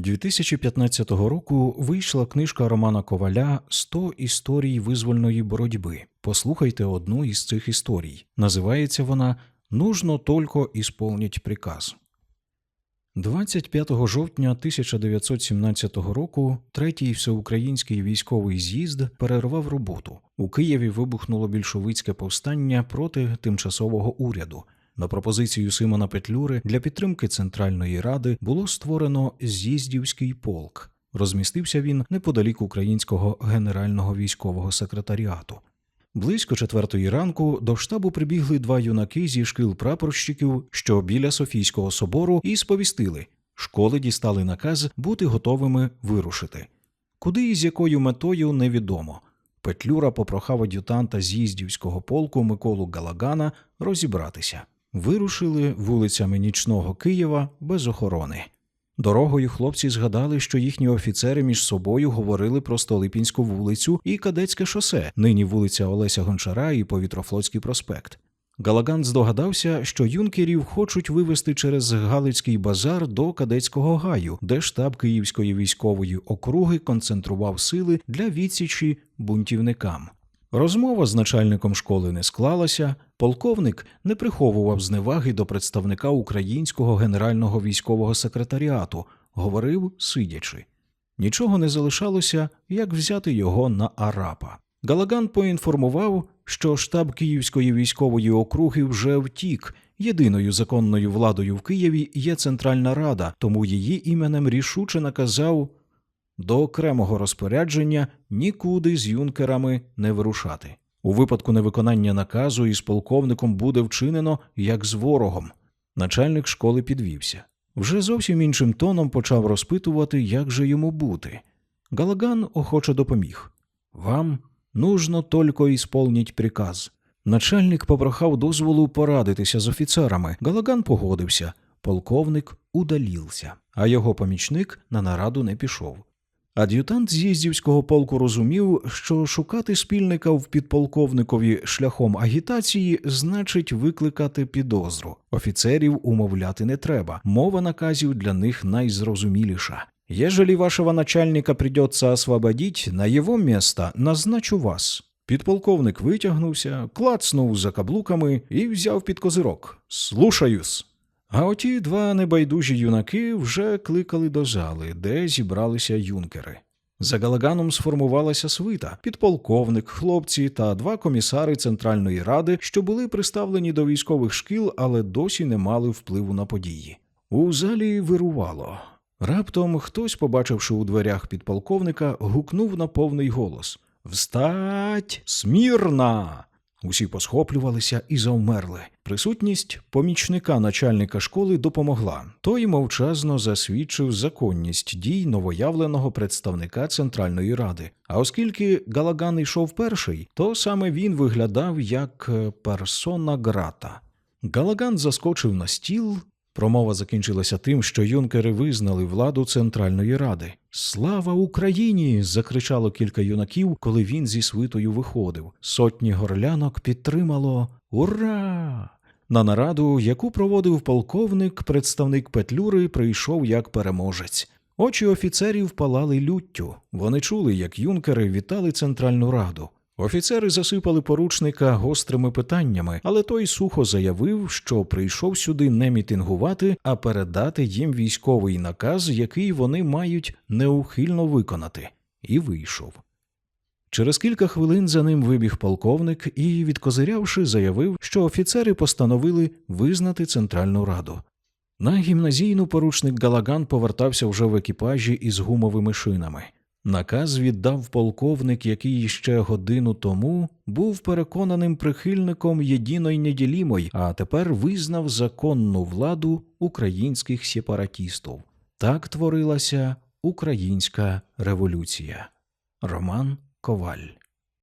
2015 року вийшла книжка Романа Коваля «100 історій визвольної боротьби. Послухайте одну із цих історій. Називається вона Нужно только исполнить приказ. 25 жовтня 1917 року третій всеукраїнський військовий з'їзд перервав роботу. У Києві вибухнуло більшовицьке повстання проти тимчасового уряду. На пропозицію Симона Петлюри для підтримки Центральної Ради було створено з'їздівський полк. Розмістився він неподалік українського генерального військового секретаріату. Близько четвертої ранку до штабу прибігли два юнаки зі шкіл прапорщиків, що біля Софійського собору, і сповістили школи дістали наказ бути готовими вирушити. Куди і з якою метою невідомо. Петлюра попрохав ад'ютанта з'їздівського полку Миколу Галагана розібратися. Вирушили вулицями нічного Києва без охорони. Дорогою хлопці згадали, що їхні офіцери між собою говорили про Столипінську вулицю і Кадетське шосе, нині вулиця Олеся Гончара і Повітрофлотський проспект. Галаган здогадався, що юнкерів хочуть вивести через Галицький базар до Кадетського гаю, де штаб Київської військової округи концентрував сили для відсічі бунтівникам. Розмова з начальником школи не склалася. Полковник не приховував зневаги до представника українського генерального військового секретаріату, говорив сидячи. Нічого не залишалося, як взяти його на арапа. Галаган поінформував, що штаб Київської військової округи вже втік. Єдиною законною владою в Києві є Центральна Рада, тому її іменем рішуче наказав до окремого розпорядження нікуди з юнкерами не вирушати. У випадку невиконання наказу із полковником буде вчинено як з ворогом. Начальник школи підвівся. Вже зовсім іншим тоном почав розпитувати, як же йому бути. Галаган охоче допоміг. Вам нужно только исполнить приказ. Начальник попрохав дозволу порадитися з офіцерами. Галаган погодився. Полковник удалівся, а його помічник на нараду не пішов. Ад'ютант з'їздівського полку розумів, що шукати спільника в підполковникові шляхом агітації значить викликати підозру. Офіцерів умовляти не треба. Мова наказів для них найзрозуміліша. Ежели вашего начальника придется освободить, на его место назначу вас. Підполковник витягнувся, клацнув за каблуками і взяв під козирок. Слушаюсь. А оті два небайдужі юнаки вже кликали до зали, де зібралися юнкери. За Галаганом сформувалася свита, підполковник, хлопці та два комісари Центральної ради, що були приставлені до військових шкіл, але досі не мали впливу на події. У залі вирувало. Раптом хтось, побачивши у дверях підполковника, гукнув на повний голос: Встать! Смірна! Усі посхоплювалися і завмерли. Присутність помічника начальника школи допомогла. Той мовчазно засвідчив законність дій новоявленого представника Центральної ради. А оскільки Галаган йшов перший, то саме він виглядав як е, персона грата. Галаган заскочив на стіл. Промова закінчилася тим, що юнкери визнали владу Центральної Ради. Слава Україні! закричало кілька юнаків, коли він зі свитою виходив. Сотні горлянок підтримало Ура! На нараду, яку проводив полковник, представник Петлюри прийшов як переможець. Очі офіцерів палали люттю. Вони чули, як юнкери вітали Центральну Раду. Офіцери засипали поручника гострими питаннями, але той сухо заявив, що прийшов сюди не мітингувати, а передати їм військовий наказ, який вони мають неухильно виконати, і вийшов. Через кілька хвилин за ним вибіг полковник і, відкозирявши, заявив, що офіцери постановили визнати Центральну Раду. На гімназійну поручник Галаган повертався вже в екіпажі із гумовими шинами. Наказ віддав полковник, який ще годину тому був переконаним прихильником єдиної неділімой, а тепер визнав законну владу українських сепаратістів. Так творилася українська революція. Роман Коваль